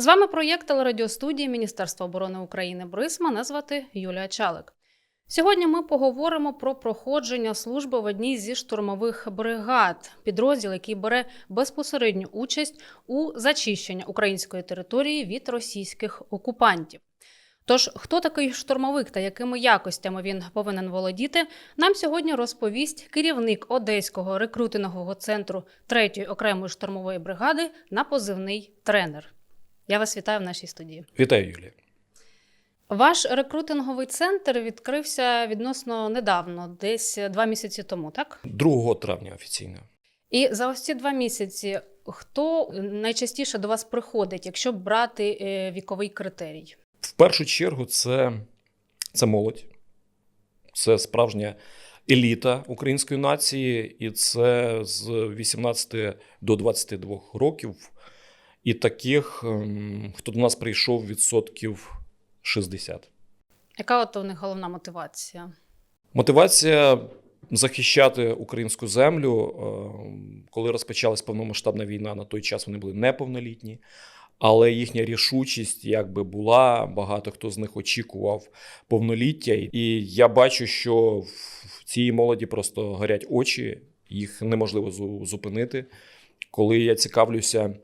З вами проєкт телерадіостудії Міністерства оборони України БРИС. Мене звати Юлія Чалик. Сьогодні ми поговоримо про проходження служби в одній зі штурмових бригад, підрозділ, який бере безпосередню участь у зачищенні української території від російських окупантів. Тож, хто такий штурмовик та якими якостями він повинен володіти, нам сьогодні розповість керівник Одеського рекрутингового центру 3-ї окремої штурмової бригади на позивний тренер. Я вас вітаю в нашій студії. Вітаю, Юлія. Ваш рекрутинговий центр відкрився відносно недавно, десь два місяці тому, так? 2 травня офіційно. І за ось ці два місяці хто найчастіше до вас приходить, якщо брати е, віковий критерій? В першу чергу, це, це молодь, це справжня еліта української нації, і це з 18 до 22 років. І таких, ем, хто до нас прийшов, відсотків 60. Яка от у них головна мотивація? Мотивація захищати українську землю. Ем, Коли розпочалась повномасштабна війна, на той час вони були неповнолітні. Але їхня рішучість якби була. Багато хто з них очікував повноліття. І я бачу, що в цій молоді просто горять очі, їх неможливо зупинити. Коли я цікавлюся,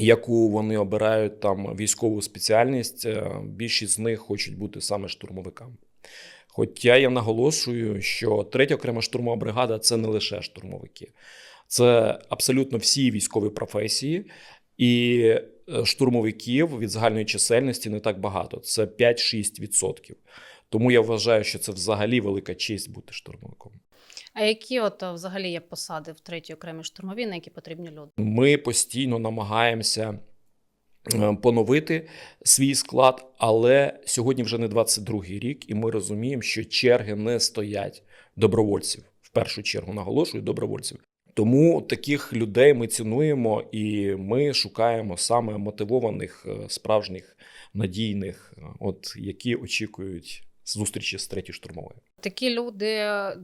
яку вони обирають там військову спеціальність, е, більшість з них хочуть бути саме штурмовиками. Хоча я наголошую, що третя окрема штурмова бригада це не лише штурмовики, це абсолютно всі військові професії, і е, штурмовиків від загальної чисельності не так багато. Це 5-6%. Тому я вважаю, що це взагалі велика честь бути штурмовиком. А які от е, взагалі є посади в третій окремій штурмовій, на які потрібні люди? Ми постійно намагаємося е, поновити свій склад, але сьогодні вже не 22-й рік, і ми розуміємо, що черги не стоять добровольців. В першу чергу наголошую добровольців. Тому таких людей ми цінуємо і ми шукаємо саме мотивованих, е, справжніх, надійних, от які очікують зустрічі з третьою штурмовою. Такі люди, е,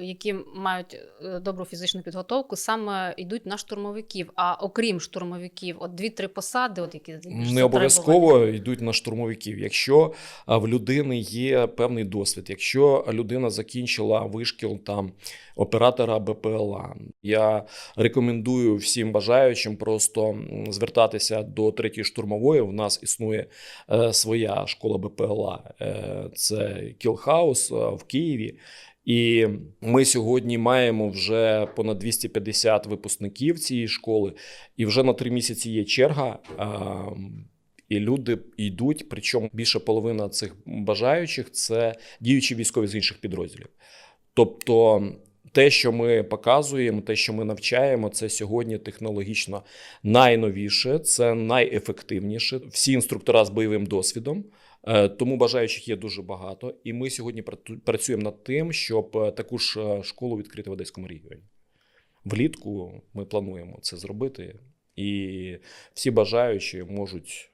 які мають е, добру фізичну підготовку, саме йдуть на штурмовиків. А окрім штурмовиків, от дві-три посади, от які Не обов'язково йдуть на штурмовиків. Якщо в людини є певний досвід, якщо людина закінчила вишкіл там оператора БПЛА, я рекомендую всім бажаючим просто звертатися до третьої штурмової. У нас існує е, своя школа БПЛА, е, це Кілхаус в Києві. І ми сьогодні маємо вже понад 250 випускників цієї школи, і вже на три місяці є черга. І люди йдуть, причому більше половина цих бажаючих це діючі військові з інших підрозділів. Тобто, те, що ми показуємо, те, що ми навчаємо, це сьогодні технологічно найновіше, це найефективніше. Всі інструктора з бойовим досвідом. Е, Тому бажаючих є дуже багато, і ми сьогодні працюємо над тим, щоб е, таку ж е, школу відкрити в Одеському регіоні. Влітку ми плануємо це зробити, і всі бажаючі можуть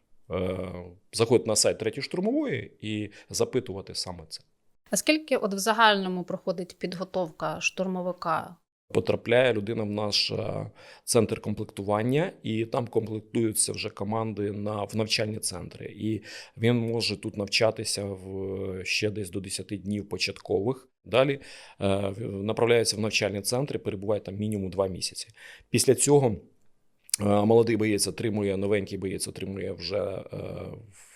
заходити на сайт третьої штурмової і запитувати саме це. А скільки от в загальному проходить підготовка штурмовика? Потрапляє людина в наш е, центр комплектування, і там комплектуються вже команди на в навчальні центри. І він може тут навчатися в ще десь до 10 днів початкових. Далі е, направляється в навчальні центри, перебуває там мінімум 2 місяці. Після цього е, молодий боєць отримує, новенький боєць отримує вже е, в-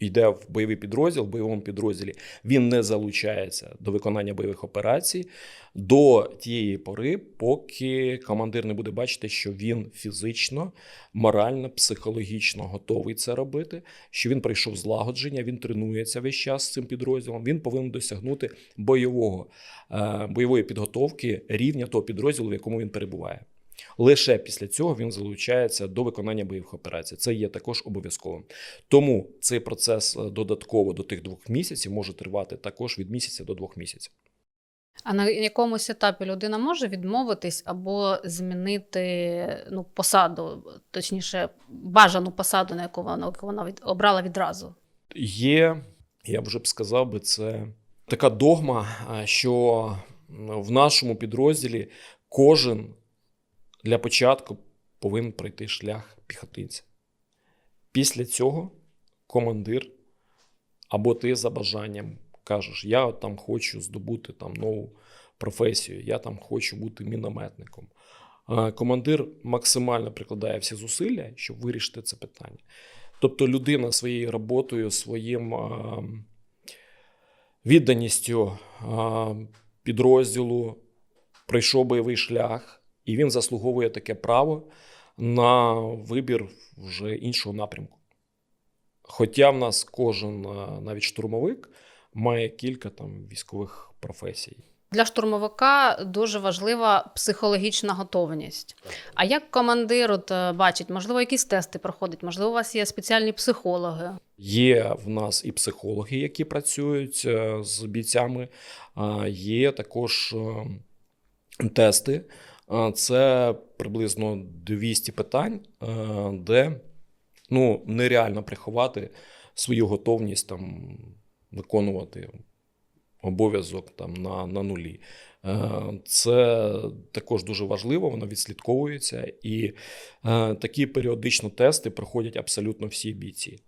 йде в бойовий підрозділ. В бойовому підрозділі він не залучається до виконання бойових операцій до тієї пори, поки командир не буде бачити, що він фізично, морально, психологічно готовий це робити, що він прийшов злагодження, він тренується весь час з цим підрозділом. Він повинен досягнути бойового е, бойової підготовки рівня того підрозділу, в якому він перебуває. Лише після цього він залучається до виконання бойових операцій. Це є також обов'язковим. Тому цей процес е, додатково до тих двох місяців може тривати також від місяця до двох місяців. А на якомусь етапі людина може відмовитись або змінити ну, посаду, точніше, бажану посаду, на яку вона, яку вона від, обрала відразу? Є, я б вже б сказав би, це така догма, що в нашому підрозділі кожен для початку повинен пройти шлях піхотинця. Після цього командир або ти за бажанням кажеш, я от там хочу здобути там нову професію, я там хочу бути мінометником. Командир максимально прикладає всі зусилля, щоб вирішити це питання. Тобто людина своєю роботою, своїм відданістю підрозділу пройшов бойовий шлях, і він заслуговує таке право на вибір вже іншого напрямку. Хоча в нас кожен, навіть штурмовик, має кілька там військових професій. Для штурмовика дуже важлива психологічна готовність. А як командир от, е, бачить, можливо, якісь тести проходить, можливо, у вас є спеціальні психологи. Є в нас і психологи, які працюють е, з бійцями, є також е, тести. А Це приблизно 200 питань, е, де ну, нереально приховати свою готовність там, виконувати обов'язок там, на, на нулі. Е, Це також дуже важливо, воно відслідковується. І е, такі періодично тести проходять абсолютно всі бійці.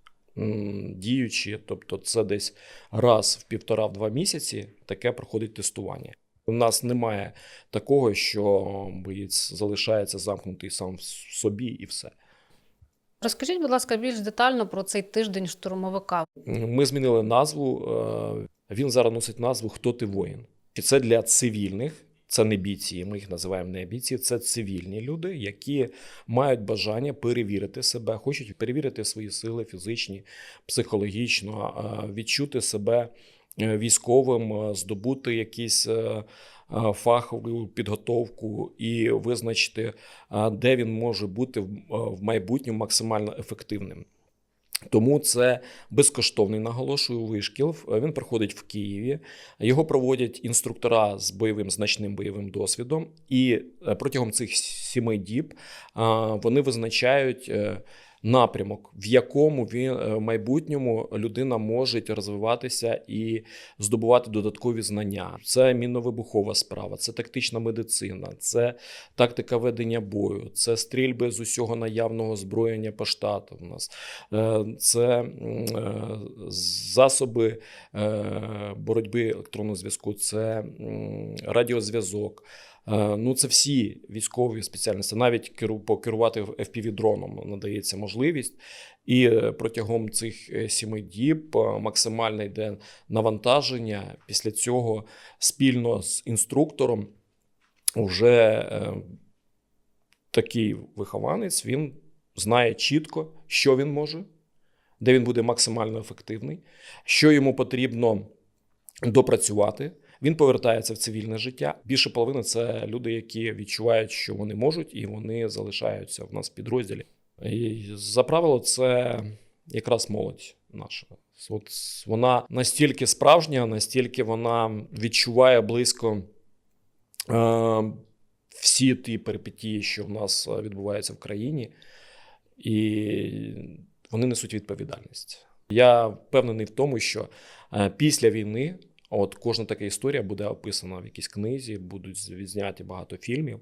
Діючі, тобто це десь раз в півтора-два місяці таке проходить тестування. У нас немає такого, що боєць залишається замкнутий сам в собі і все. Розкажіть, будь ласка, більш детально про цей тиждень штурмовика. Ми змінили назву. е, Він зараз носить назву Хто ти воїн? І це для цивільних, це не бійці. Ми їх називаємо не бійці. Це цивільні люди, які мають бажання перевірити себе, хочуть перевірити свої сили фізичні, психологічно, е, відчути себе військовим, е, здобути якісь. е, е, Фахову підготовку і визначити, е, де він може бути в е, майбутньому максимально ефективним. Тому це безкоштовний, наголошую, вишкіл. Він проходить в Києві. Його проводять інструктора з бойовим значним бойовим досвідом, і е, протягом цих сіми діб вони визначають е, напрямок, в якому він е, в майбутньому людина може розвиватися і здобувати додаткові знання. Це мінно-вибухова справа, це тактична медицина, це тактика ведення бою, це стрільби з усього наявного озброєння по штату. У нас Е, це е, засоби боротьби електронного зв'язку, це радіозв'язок. Е, Ну, це всі військові спеціальності, навіть керу- покерувати FPV-дроном надається можливість. І е, протягом цих е, сіми діб максимальне йде навантаження. Після цього спільно з інструктором вже такий вихованець він знає чітко, що він може, де він буде максимально ефективний, що йому потрібно допрацювати. Він повертається в цивільне життя. Більше половини це люди, які відчувають, що вони можуть, і вони залишаються в нас в підрозділі. І за правило, це якраз молодь наша. От вона настільки справжня, настільки вона відчуває близько е, всі ті перипетії, що в нас відбуваються в країні, і вони несуть відповідальність. Я впевнений в тому, що е, після війни, от кожна така історія буде описана в якійсь книзі, будуть відзняті багато фільмів.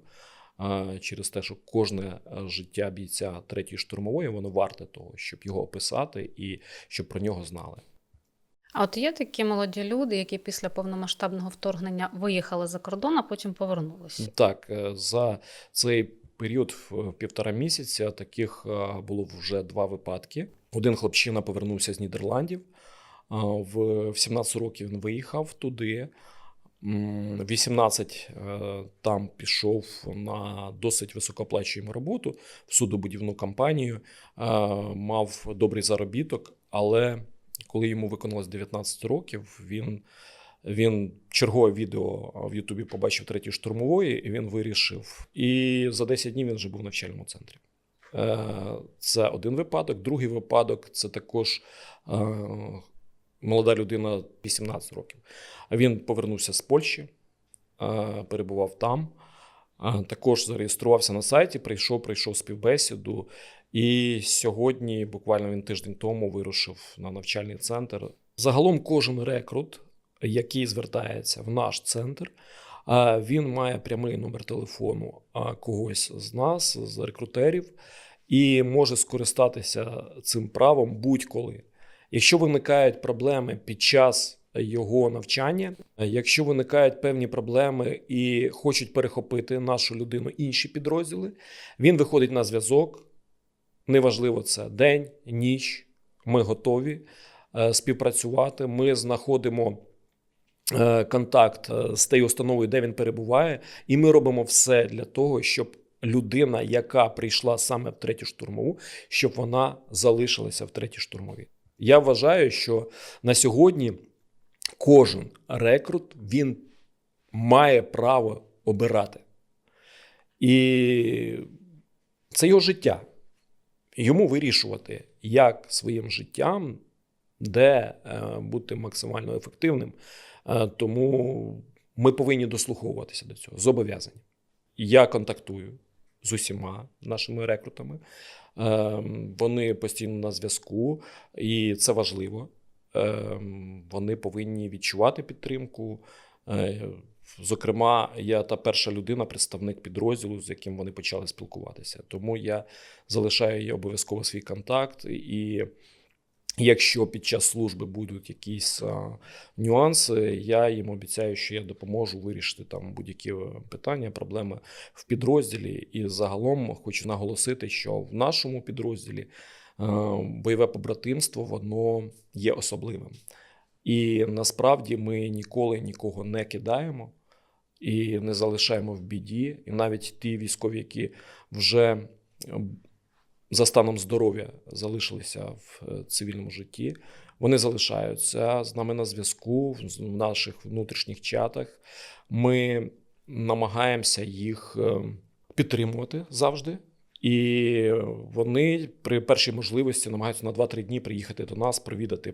Через те, що кожне е, життя бійця третьої штурмової воно варте того, щоб його описати і щоб про нього знали. А от є такі молоді люди, які після повномасштабного вторгнення виїхали за кордон, а потім повернулися. Так, е, за цей період в півтора місяця таких е, було вже два випадки. Один хлопчина повернувся з Нідерландів. В в 17 років він виїхав туди. М, 18 е, там пішов на досить високооплачуємо роботу в судобудівну компанію, е, мав добрий заробіток, але коли йому виконалось 19 років, він він чергове відео в Ютубі побачив третій штурмової, і він вирішив. І за 10 днів він вже був в навчальному центрі. Е, Це один випадок. Другий випадок це також е, молода людина 18 років. Він повернувся з Польщі, е, перебував там. е, Також зареєструвався на сайті, прийшов, прийшов співбесіду. І сьогодні, буквально він тиждень тому, вирушив на навчальний центр. Загалом, кожен рекрут, який звертається в наш центр, він має прямий номер телефону когось з нас, з рекрутерів, і може скористатися цим правом будь-коли. Якщо виникають проблеми під час його навчання, якщо виникають певні проблеми і хочуть перехопити нашу людину інші підрозділи, він виходить на зв'язок. Неважливо, це день, ніч. Ми готові е, співпрацювати. Ми знаходимо е, контакт е, з тією установою, де він перебуває, і ми робимо все для того, щоб людина, яка прийшла саме в третю штурмову, щоб вона залишилася в третій штурмовій. Я вважаю, що на сьогодні кожен рекрут він має право обирати. І це його життя. Йому вирішувати, як своїм життям, де е, бути максимально ефективним. Е, тому ми повинні дослуховуватися до цього. Зобов'язані. Я контактую з усіма нашими рекрутами. Е, Вони постійно на зв'язку, і це важливо. Е, Вони повинні відчувати підтримку. Е, Зокрема, я та перша людина, представник підрозділу, з яким вони почали спілкуватися. Тому я залишаю їй обов'язково свій контакт. І якщо під час служби будуть якісь а, нюанси, я їм обіцяю, що я допоможу вирішити там будь-які е, питання, проблеми в підрозділі. І загалом хочу наголосити, що в нашому підрозділі е, бойове побратимство воно є особливим. І насправді ми ніколи нікого не кидаємо і не залишаємо в біді. І навіть ті військові, які вже е, за станом здоров'я залишилися в е, цивільному житті, вони залишаються з нами на зв'язку в наших внутрішніх чатах. Ми намагаємося їх е, підтримувати завжди. І вони при першій можливості намагаються на 2-3 дні приїхати до нас, провідати,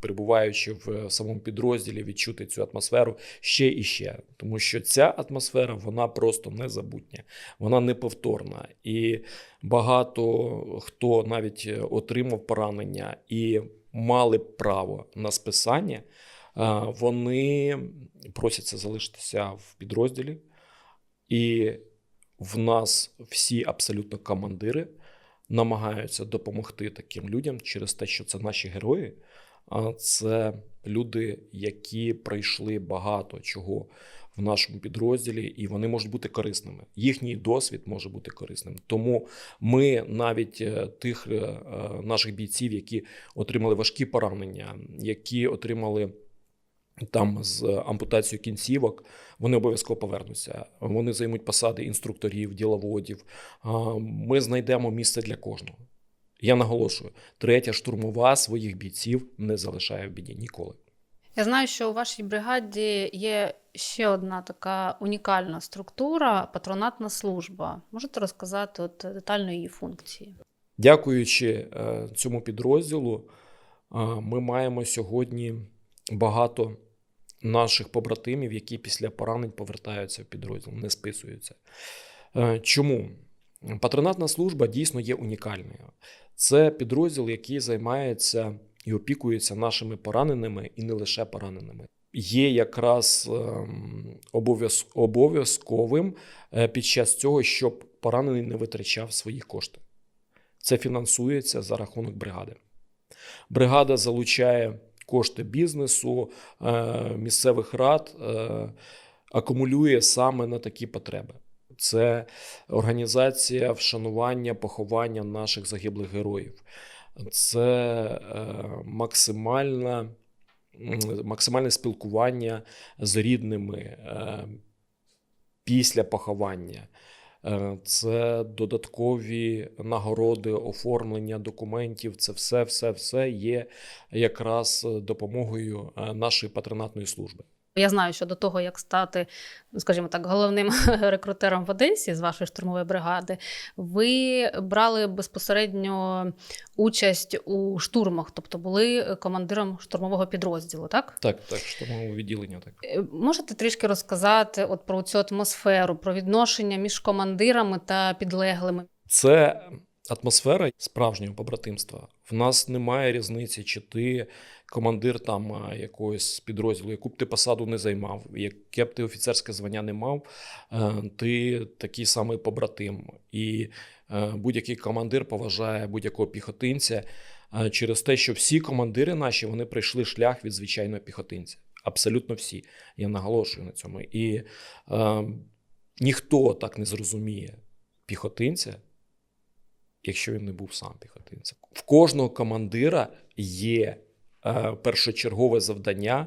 перебуваючи в самому підрозділі, відчути цю атмосферу ще і ще. Тому що ця атмосфера вона просто незабутня, вона неповторна. І багато хто навіть отримав поранення і мали право на списання, вони просяться залишитися в підрозділі. І в нас всі абсолютно командири намагаються допомогти таким людям через те, що це наші герої. А це люди, які пройшли багато чого в нашому підрозділі, і вони можуть бути корисними. Їхній досвід може бути корисним. Тому ми навіть е, тих е, е, наших бійців, які отримали важкі поранення, які отримали там з ампутацією кінцівок, вони обов'язково повернуться. Вони займуть посади інструкторів, діловодів. Ми знайдемо місце для кожного. Я наголошую, третя штурмова своїх бійців не залишає в біді ніколи. Я знаю, що у вашій бригаді є ще одна така унікальна структура патронатна служба. Можете розказати от детально її функції? Дякуючи е, цьому підрозділу, ми маємо сьогодні багато наших побратимів, які після поранень повертаються в підрозділ, не списуються. Е, Чому? Патронатна служба дійсно є унікальною. Це підрозділ, який займається і опікується нашими пораненими і не лише пораненими. Є якраз ем, обов'язковим е, під час цього, щоб поранений не витрачав свої кошти. Це фінансується за рахунок бригади. Бригада залучає кошти бізнесу, е, місцевих рад, е, акумулює саме на такі потреби. Це організація вшанування, поховання наших загиблих героїв. Це е, максимальна, максимальне спілкування з рідними після поховання. Е, Це додаткові нагороди, оформлення документів. Це все, все, все є якраз допомогою е, нашої патронатної служби. Я знаю, що до того, як стати, ну, скажімо так, головним рекрутером в Одесі з вашої штурмової бригади, ви брали безпосередньо участь у штурмах, тобто були командиром штурмового підрозділу, так? Так, так, штурмове відділення. Так. Е, Можете трішки розказати от про цю атмосферу, про відношення між командирами та підлеглими? Це атмосфера справжнього побратимства. В нас немає різниці, чи ти командир там якогось підрозділу, яку б ти посаду не займав, яке б ти офіцерське звання не мав, е, ти такий самий побратим. І е, будь-який командир поважає будь-якого піхотинця е, через те, що всі командири наші вони пройшли шлях від звичайного піхотинця. Абсолютно всі. Я наголошую на цьому. І е, ніхто так не зрозуміє піхотинця, якщо він не був сам піхотинцем. В кожного командира є першочергове завдання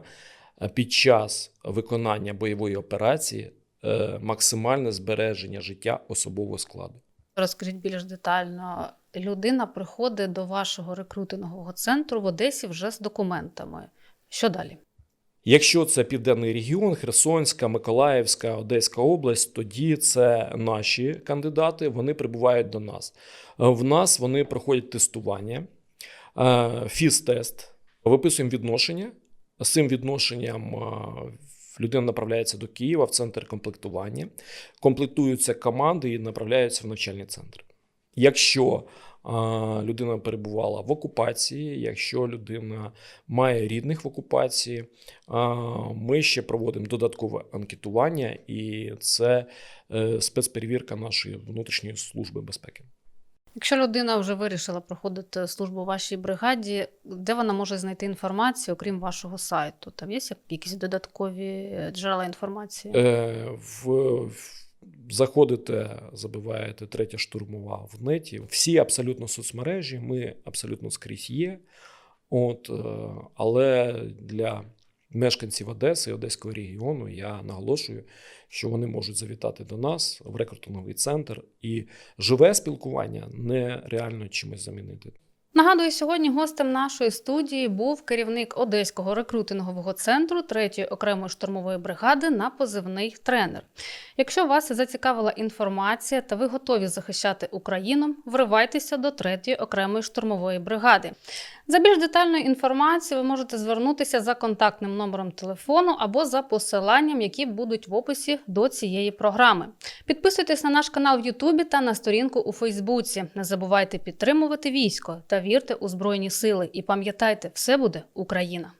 е, під час виконання бойової операції е, максимальне збереження життя особового складу. Розкажіть більш детально. Людина приходить до вашого рекрутингового центру в Одесі вже з документами. Що далі? Якщо це південний регіон, Херсонська, Миколаївська, Одеська область, тоді це наші кандидати, вони прибувають до нас. Е, В нас вони проходять тестування, е, фіз-тест, виписуємо відношення. З цим відношенням е, людина направляється до Києва в центр комплектування, комплектуються команди і направляються в навчальний центр. Якщо людина перебувала в окупації, якщо людина має рідних в окупації, ми ще проводимо додаткове анкетування, і це е, спецперевірка нашої внутрішньої служби безпеки. Якщо людина вже вирішила проходити службу у вашій бригаді, де вона може знайти інформацію, окрім вашого сайту? Там є якісь додаткові джерела інформації? Е, в, в, заходите, забиваєте третя штурмова в неті. Всі абсолютно соцмережі, ми абсолютно скрізь є. От, е, але для мешканців Одеси Одеського регіону я наголошую, що вони можуть завітати до нас в рекрутинговий центр, і живе спілкування нереально чимось замінити. Нагадую, сьогодні гостем нашої студії був керівник Одеського рекрутингового центру 3-ї окремої штурмової бригади на позивний тренер. Якщо вас зацікавила інформація та ви готові захищати Україну, вривайтеся до 3-ї окремої штурмової бригади. За більш детальною інформацією ви можете звернутися за контактним номером телефону або за посиланням, які будуть в описі до цієї програми. Підписуйтесь на наш канал в Ютубі та на сторінку у Фейсбуці. Не забувайте підтримувати військо та вірте у Збройні Сили. І пам'ятайте, все буде Україна!